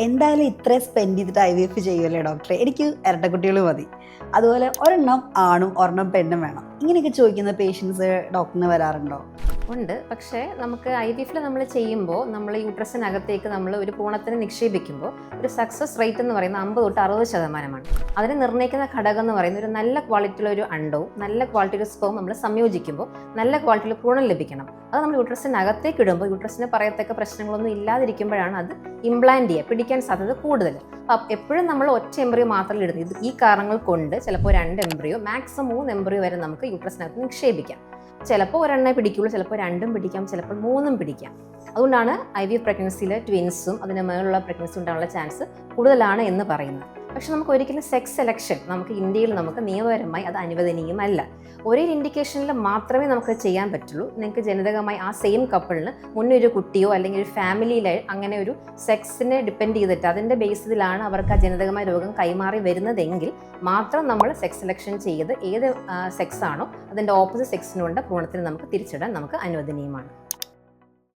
എന്തായാലും ഇത്രയും സ്പെൻഡ് ചെയ്തിട്ട് ഐ വി എഫ് ചെയ്യുമല്ലേ ഡോക്ടറെ എനിക്ക് ഇരട്ടക്കുട്ടികൾ മതി. അതുപോലെ ഒരെണ്ണം ആണും ഒരെണ്ണം പെണ്ണും വേണം. ഇങ്ങനെയൊക്കെ ചോദിക്കുന്ന പേഷ്യൻസ് ഡോക്ടറിന് വരാറുണ്ടോ? ഉണ്ട്. പക്ഷേ നമുക്ക് ഐ വി എഫിൽ നമ്മൾ ചെയ്യുമ്പോൾ നമ്മൾ യൂട്രസിനകത്തേക്ക് നമ്മൾ ഒരു പൂണത്തിന് നിക്ഷേപിക്കുമ്പോൾ ഒരു സക്സസ് റേറ്റ് എന്ന് പറയുന്നത് അമ്പത് തൊട്ട് അറുപത് ശതമാനമാണ്. അതിനെ നിർണയിക്കുന്ന ഘടകം എന്ന് പറയുന്നത് ഒരു നല്ല ക്വാളിറ്റിയുള്ള ഒരു അണ്ടവും നല്ല ക്വാളിറ്റിയുടെ സ്പോം നമ്മൾ സംയോജിക്കുമ്പോൾ നല്ല ക്വാളിറ്റിയിൽ പൂണം ലഭിക്കണം. അത് നമ്മൾ യൂട്രസിനകത്തേക്ക് ഇടുമ്പോൾ യൂട്രസിന് പറയത്തക്ക പ്രശ്നങ്ങളൊന്നും ഇല്ലാതിരിക്കുമ്പോഴാണ് അത് ഇംപ്ലാന്റ് ചെയ്യുക പിടിക്കാൻ സാധ്യത കൂടുതൽ അപ്പം എപ്പോഴും നമ്മൾ ഒറ്റ എംബ്രിയോ മാത്രമല്ല ഇടുന്നത്. ഈ കാരണങ്ങൾ കൊണ്ട് ചിലപ്പോൾ രണ്ട് എംബ്രിയോ മാക്സിമം മൂന്ന് എംബ്രിയോ വരെ നമുക്ക് യൂട്രസിനകത്ത് നിക്ഷേപിക്കാം. ചിലപ്പോൾ ഒരെണ്ണേ പിടിക്കുള്ളൂ ചിലപ്പോൾ രണ്ടും പിടിക്കാം ചിലപ്പോൾ മൂന്നും പിടിക്കാം. അതുകൊണ്ടാണ് ഐ വി പ്രഗ്നൻസിയിൽ ട്വിൻസും അതിന് മേലുള്ള പ്രഗ്നൻസി ഉണ്ടാകാനുള്ള ചാൻസ് കൂടുതലാണ് എന്ന് പറയുന്നത്. പക്ഷെ നമുക്ക് ഒരിക്കലും സെക്സ് സെലക്ഷൻ നമുക്ക് ഇന്ത്യയിൽ നമുക്ക് നിയമപരമായി അത് അനുവദനീയമല്ല. ഒരേ ഇൻഡിക്കേഷനിൽ മാത്രമേ നമുക്ക് ചെയ്യാൻ പറ്റുള്ളൂ. നിങ്ങൾക്ക് ജനിതകമായി ആ സെയിം കപ്പിളിന് മുന്നേ ഒരു കുട്ടിയോ അല്ലെങ്കിൽ ഒരു ഫാമിലിയിൽ അങ്ങനെ ഒരു സെക്സിനെ ഡിപ്പെൻഡ് ചെയ്തിട്ട് അതിന്റെ ബേസിലാണ് അവർക്ക് ആ ജനിതകമായ രോഗം കൈമാറി വരുന്നതെങ്കിൽ മാത്രം നമ്മൾ സെക്സ് സെലക്ഷൻ ചെയ്ത് ഏത് സെക്സ് ആണോ അതിന്റെ ഓപ്പോസിറ്റ് സെക്സിനുകൊണ്ട് ഭ്രൂണത്തിന് നമുക്ക് തിരിച്ചിടാൻ നമുക്ക് അനുവദനീയമാണ്.